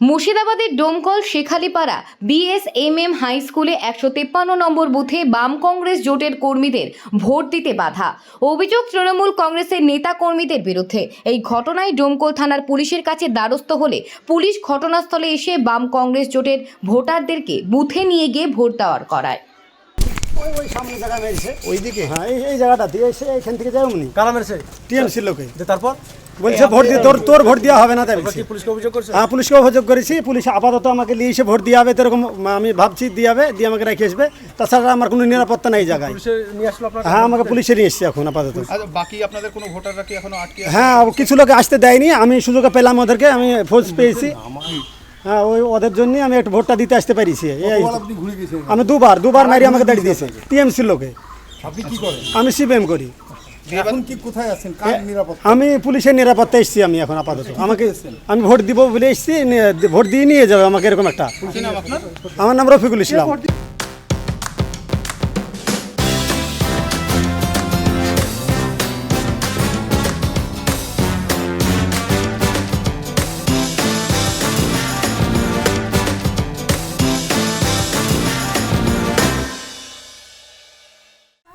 মুর্শিদাবাদের Domkal শেখালিপাড়া BSMM high স্কুলে একশো তেপ্পান্ন নম্বর বুথে বাম কংগ্রেস জোটের কর্মীদের ভোট দিতে বাধা। অভিযোগ তৃণমূল কংগ্রেসের নেতা কর্মীদের বিরুদ্ধে। এই ঘটনায় ডোমকল থানার পুলিশের কাছে দ্বারস্থ হলে পুলিশ ঘটনাস্থলে এসে বাম কংগ্রেস জোটের ভোটারদেরকে বুথে নিয়ে গিয়ে ভোট দেওয়ার করায়। ওই ওই সামনে জায়গা মেরেছে। ওইদিকে? হ্যাঁ এই জায়গাটা দিয়ে এসে এখান থেকে উনি কারা মেরেছে? টিএমসির লোকে। যে তারপর? বলছে ভোট দিয়ে তোর তোর ভোট দেওয়া হবে না তাই বলছে। পুলিশকে অভিযোগ করছে? হ্যাঁ পুলিশকে অভিযোগ করেছি। পুলিশ আপাতত আমাকে নিয়ে এসে ভোট দিয়ে হবে তো এরকম আমি ভাবছি দিয়ে হবে দিয়ে আমাকে রেখে আসবে। তাছাড়া আমার কোনো নিরাপত্তা নেই জায়গায়। পুলিশে নিয়ে আসলো আপনার? হ্যাঁ আমাকে পুলিশে নিয়ে এসছে এখন আপাতত। আচ্ছা বাকি আপনাদের কোনো ভোটাররা কি এখনও আটকে হ্যাঁ কিছু লোকে আসতে দেয়নি আমি সুযোগে পেলাম ওদেরকে আমি ফোর্স পেয়েছি। হ্যাঁ ওই ওদের জন্যই আমি একটু ভোটটা দিতে আসতে পারিছি। আমি দুবার দুবার মারি আমাকে দাঁড়িয়ে দিয়েছে টিএমসির লোকে। আমি সিপিএম করি। এখন কি কোথায় আছেন? কার নিরাপত্তা? আমি পুলিশের নিরাপত্তা এসেছি আমি এখন আপাতত। আমাকে আমি ভোট দিব বলে এসেছি ভোট দিয়ে নিয়ে যাবে আমাকে এরকম একটা। আমার নাম Rafikul Islam.